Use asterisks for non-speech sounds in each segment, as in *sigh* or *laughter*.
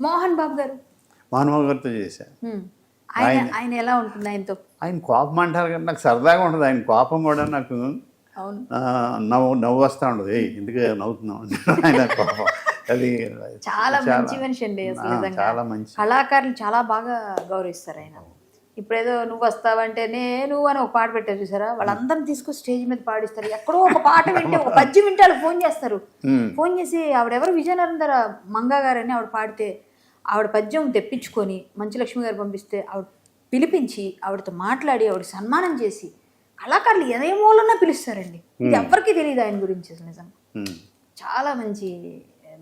మోహన్ బాబు గారు. మోహన్బాబు గారితో చేశాను. ఆయన ఆయన ఎలా ఉంటుంది ఆయనతో? ఆయన కోపం అంటారు కానీ నాకు సరదాగా ఉంటుంది. ఆయన కోపం కూడా నాకు నవ్వు నవ్వు వస్తూ ఉండదు ఎందుకు నవ్వుతున్నావు? అంటే ఆయన కోపం. అది చాలా మంచి మనిషి అండి చాలా మంచి. కళాకారులు చాలా బాగా గౌరవిస్తారు ఆయన. ఇప్పుడేదో నువ్వు వస్తావంటేనే నువ్వు అని ఒక పాట పెట్టారు చూసారా? వాళ్ళందరిని తీసుకొని స్టేజ్ మీద పాడిస్తారు. ఎక్కడో ఒక పాట వింటే ఒక పద్యం వింటే వాళ్ళు ఫోన్ చేస్తారు. ఫోన్ చేసి ఆవిడెవరు? విజయనగరం మంగా గారని ఆవిడ పాడితే ఆవిడ పద్యం తెప్పించుకొని మంచులక్ష్మి గారు పంపిస్తే ఆవిడ పిలిపించి ఆవిడతో మాట్లాడి ఆవిడ సన్మానం చేసి కళాకారులు ఏ మూలన్నా పిలుస్తారండి. ఇది ఎవరికి తెలియదు ఆయన గురించి అసలు నిజంగా. ఉమ్. చాలా మంచి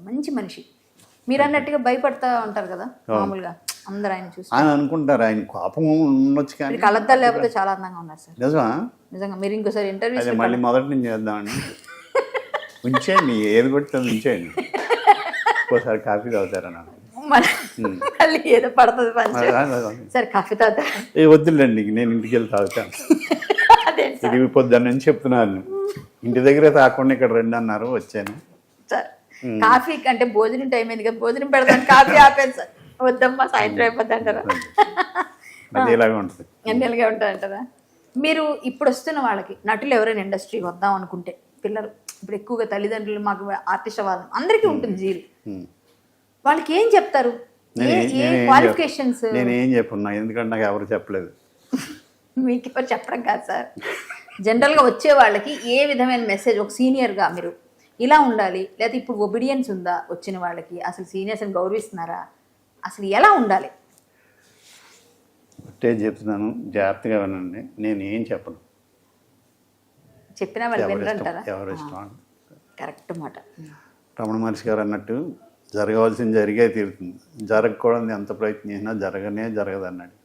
మంచి మనిషి. మీరు అన్నట్టుగా భయపడతా ఉంటారు కదా మామూలుగా అందరు ఆయన చూసి. ఆయన అనుకుంటారు ఆయన కోపం ఉండొచ్చు కానీ. మీరు కళ్ళద్దాలు లేకపోతే చాలా అందంగా ఉన్నారు సార్. నిజమా? నిజంగా మీరు ఇంకోసారి ఇంటర్వ్యూ మళ్ళీ మొదటి నుంచి చేద్దామని. ఉంచేయండి ఏది కొట్టింది ఉంచేయండి. *laughs* ఇంకోసారి కాఫీ తాగుతారా నాకు? మళ్ళీ ఏదో పడుతుంది పంచ సరే కాఫీ తాత ఏ వద్దులేండి నేను ఇంటికి వెళ్ళి తాగుతాను అదే ఇది పొద్దున్న నుంచి చెప్తున్నాను. ఇంటి దగ్గరే తాకుండా ఇక్కడ రండి అన్నారు వచ్చాను. సార్. కాఫీ అంటే భోజనం టైం అయింది కదా భోజనం పెడతాను కాఫీ ఆపాను సార్ వద్దమ్మా సాయంత్రం అయిపోద్ది అంటారా? ఇలాగే ఉంటుంది. ఎన్నెలుగా ఉంటారంటారా మీరు ఇప్పుడు వస్తున్న వాళ్ళకి నటులు ఎవరైనా ఇండస్ట్రీ వద్దాం అనుకుంటే పిల్లలు ఇప్పుడు ఎక్కువగా తల్లిదండ్రులు మాకు ఆర్టిస్ట్ అవ్వాలి అందరికీ ఉంటుంది జీల్. వాళ్ళకి ఏం చెప్తారు క్వాలిఫికేషన్స్ నేను చెప్పున్నా? ఎందుకంటే నాకు ఎవరు చెప్పలేదు. మీకు ఎవరు చెప్పడం కాదు సార్. జనరల్గా వచ్చే వాళ్ళకి ఏ విధమైన మెసేజ్ ఒక సీనియర్గా మీరు ఇలా ఉండాలి లేదా ఇప్పుడు ఒబిడియన్స్ ఉందా వచ్చిన వాళ్ళకి? అసలు సీనియర్స్ని గౌరవిస్తున్నారా? అసలు ఎలా ఉండాలి? ఒకటే చెప్తున్నాను జాగ్రత్తగా వినండి. నేను ఏం చెప్పను. చెప్పినా వాళ్ళు ఎవరి ఇష్టం? కరెక్ట్ మాట. రమణ మహర్షి గారు అన్నట్టు జరగవలసింది జరిగే తీరుతుంది. జరగకూడదు ఎంత ప్రయత్నించినా జరగనే జరగదు అన్నాడు